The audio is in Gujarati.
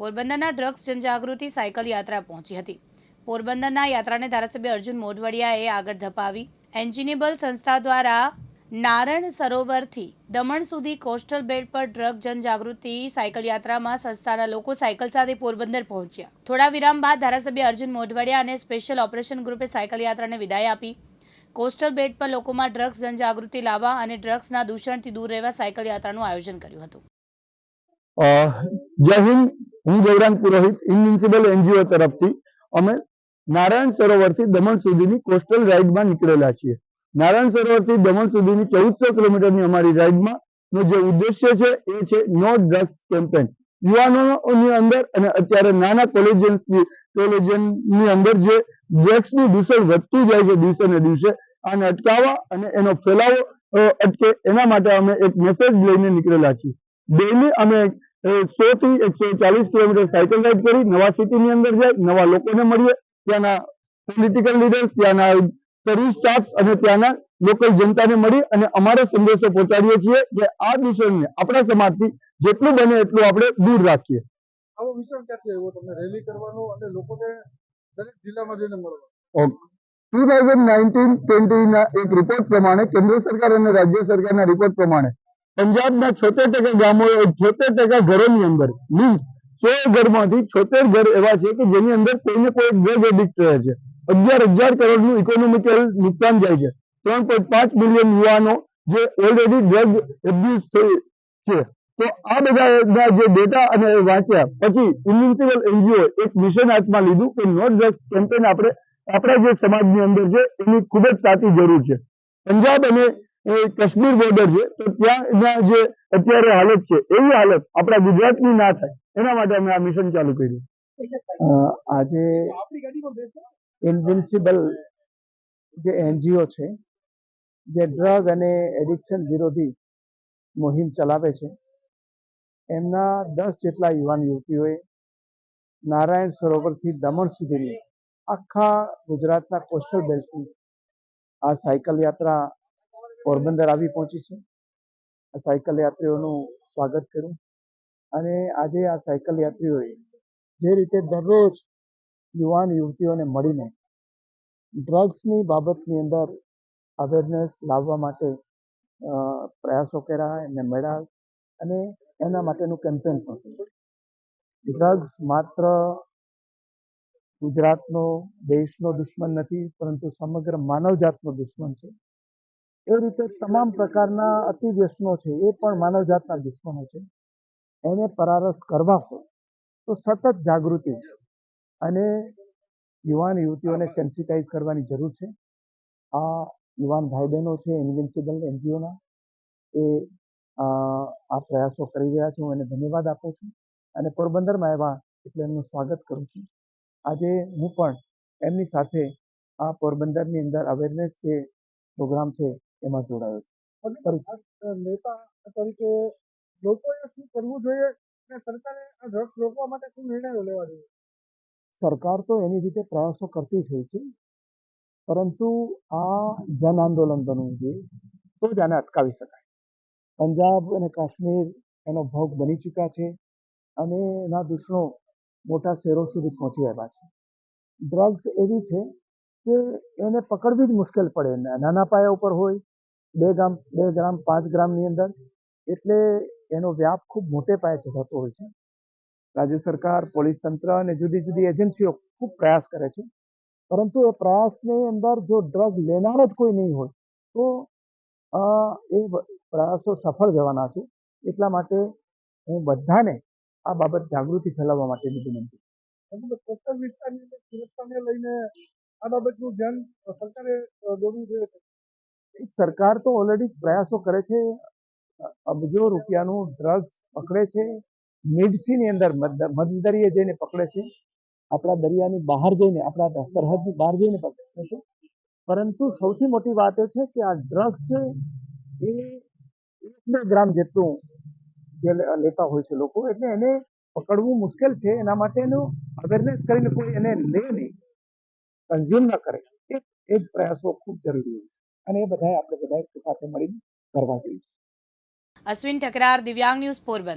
પોરબંદરના ડ્રગ્સ જનજાગૃતિ સાયકલ યાત્રા પહોંચી હતી. પોરબંદરના યાત્રાને ધારાસભ્ય અર્જુન મોઢવાડિયાએ આગળ ધપાવી. એન્જિનેબલ સંસ્થા દ્વારા નારણ સરોવરથી દમણ સુધી કોસ્ટલ બેલ્ટ પર ડ્રગ જનજાગૃતિ સાયકલ યાત્રામાં સંસ્થાના લોકો સાયકલ સાથે પોરબંદર પહોંચ્યા. થોડા વિરામ બાદ ધારાસભ્ય અર્જુન મોઢવાડિયા અને સ્પેશિયલ ઓપરેશન ગ્રુપે સાયકલ યાત્રાને વિદાય આપી. કોસ્ટલ બેલ્ટ પર લોકોમાં ડ્રગ્સ જનજાગૃતિ લાવવા અને ડ્રગ્સના દૂષણથી દૂર રહેવા સાયકલ યાત્રાનું આયોજન કર્યું હતું. જય હિન્દ. હું ગૌરાંગ પુરોહિત, ઇન્વિન્સિબલ એનજીઓ તરફથી. અમે નારાયણ સરોવરથી દમણ સુધીની કોસ્ટલ રાઇડમાં નીકળેલા છીએ. નારાયણ સરોવરથી દમણ સુધીની ચૌદસો કિલોમીટરની અમારી રાઇડમાં નો જે ઉદ્દેશ્ય છે એ છે નો ડ્રગ્સ કેમ્પેન. યુવાનોની અંદર અને અત્યારે નાના કોલેજિયન કોલેજિયનની અંદર જે ડ્રગ્સનું દૂષણ વધતું જાય છે દિવસે ને દિવસે, આને અટકાવવા અને એનો ફેલાવો અટકે એના માટે અમે એક મેસેજ લઈને નીકળેલા છીએ. ડેલી અમે સો થી એકસો ચાલીસ કિલોમીટર સાયકલ રાઈડ કરી નવા સિટીની અંદર જાય નવા લોકોને મળીએ ત્યાંના પોલિટિકલ લીડર્સ ત્યાંના સર્વિસ સ્ટાફ અને ત્યાંના લોકલ જનતાને મળી અને અમારો સંદેશો પહોંચાડીએ છીએ કે આ દૂષણને આપણા સમાજથી જેટલું બને એટલું આપણે દૂર રાખીએ. આવો વિચાર ક્યાંથી આવ્યો? તમને રેલી કરવાનો અને લોકોને દરેક જિલ્લામાં જઈને મળવાનો. ટુ થાઉઝન્ડ નાઇન્ટીન ટ્વેન્ટીના એક રિપોર્ટ પ્રમાણે કેન્દ્ર સરકાર અને રાજ્ય સરકારના રિપોર્ટ પ્રમાણે પંજાબના છોતેર ટકા ગામો છોતેર ટકા ઘરોની અંદર, મીન્સ સો ઘરમાંથી છોતેર ઘર એવા છે કે જેની અંદર કોઈને કોઈ ડ્રગ એડિક્ટ રહે છે. અગિયાર હજાર કરોડનું ઇકોનોમિકલ નુકસાન જાય છે. ત્રણ પોઈન્ટ પાંચ મિલિયન યુવાનો જે ઓલરેડી ડ્રગ એબ્યુઝ છે. તો આ બધા જે ડેટા અને વાંચ્યા, પછી ઇન્વિન્સિબલ એનજીઓ એક મિશન હાથમાં લીધું કે નો ડ્રગ્સ કેમ્પેન આપણે, આપણા જે સમાજની અંદર છે એની ખૂબ જ તાતી જરૂર છે. પંજાબ અને એ કાશ્મીર બોર્ડર છે, તો ત્યાંના જે અત્યારે હાલત છે, એવી હાલત આપણા ગુજરાતની ના થાય. એના માટે અમે આ મિશન ચાલુ કર્યું. આજે ઇન્વિન્સિબલ જે એનજીઓ છે, જે ડ્રગ અને એડિક્શન વિરોધી મુહિમ ચલાવે છે, એમના દસ જેટલા યુવાન યુવતીઓએ નારાયણ સરોવરથી દમણ સુધીની આખા ગુજરાતના કોસ્ટલ બેલ્ટની આ સાયકલ યાત્રા પોરબંદર આવી પહોંચી છે. સાયકલ યાત્રીઓનું સ્વાગત કર્યું અને આજે આ સાયકલ યાત્રીઓએ જે રીતે દરરોજ યુવાન યુવતીઓને મળીને ડ્રગ્સની બાબતની અંદર અવેરનેસ લાવવા માટે પ્રયાસો કર્યા એમને મળ્યા અને એના માટેનું કેમ્પેન પણ ડ્રગ્સ માત્ર ગુજરાતનો દેશનો દુશ્મન નથી, પરંતુ સમગ્ર માનવજાતનો દુશ્મન છે. એ રીતે તમામ પ્રકારના અતિ વ્યસનો છે, એ પણ માનવજાતના દુશ્મનો છે. એને પરારસ કરવા હોય તો સતત જાગૃતિ અને યુવાન યુવતીઓને સેન્સિટાઈઝ કરવાની જરૂર છે. આ યુવાન ભાઈ બહેનો છે, ઇન્વિન્સિબલ એનજીઓના, એ આ પ્રયાસો કરી રહ્યા છે, હું એને ધન્યવાદ આપું છું. અને પોરબંદરમાં આવ્યા એટલે એમનું સ્વાગત કરું છું. આજે હું પણ એમની સાથે આ પોરબંદરની અંદર અવેરનેસ જે પ્રોગ્રામ છે એમાં જોડાયો છું. નેતા તરીકે લોકોએ શું કરવું જોઈએ અને સરકારે આ ડ્રગ્સ રોકવા માટે શું નિર્ણયો લેવા જોઈએ? સરકાર તો એની રીતે પ્રયાસો કરતી જ હોય છે. પરંતુ આ જન આંદોલન બનવું જોઈએ તો જ આને અટકાવી શકાય. પંજાબ અને કાશ્મીર એનો ભોગ બની ચૂક્યા છે અને એના દુશ્મનો મોટા શહેરો સુધી પહોંચી આવ્યા છે. ડ્રગ્સ એવી છે કે એને પકડવી જ મુશ્કેલ પડે. નાના પાયા ઉપર હોય બે ગ્રામ બે ગ્રામ, પાંચ ગ્રામની અંદર. એટલે એનો વ્યાપ ખૂબ મોટે પાયે થતો હોય છે. રાજ્ય સરકાર, પોલીસ તંત્ર અને જુદી જુદી એજન્સીઓ ખૂબ પ્રયાસ કરે છે. પરંતુ એ પ્રયાસની અંદર જો ડ્રગ લેનાર જ કોઈ નહીં હોય, તો એ પ્રયાસો સફળ જવાના છે. એટલા માટે હું બધાને આ બાબત જાગૃતિ ફેલાવવા માટેની વિનંતી કોસ્ટલ વિસ્તારની અંદર સુરક્ષાને લઈને આ બાબતનું ધ્યાન સરકારે દોરવું જોઈએ સરકાર તો ઓલરેડી પ્રયાસો કરે છે. અબજો રૂપિયાનું ડ્રગ્સ પકડે છે. મિડસીની અંદર મધ મધદરિયે જઈને પકડે છે. આપણા દરિયાની બહાર જઈને, આપણા સરહદની બહાર જઈને પકડે છે. પરંતુ સૌથી મોટી વાત એ છે કે આ ડ્રગ્સ છે એ એકના ગ્રામ જેટલું જે લેતા હોય છે લોકો. એટલે એને પકડવું મુશ્કેલ છે. એના માટેનું અવેરનેસ કરીને કોઈ એને લે નહીં. કન્ઝ્યુમ ન કરે. એ જ પ્રયાસો ખૂબ જરૂરી હોય છે. અને એ બધાએ આપણે બધાએ સાથે મળીને કરવા જોઈએ અશ્વિન ઠકરાર દિવ્યાંગ ન્યૂઝ પોરબંદર.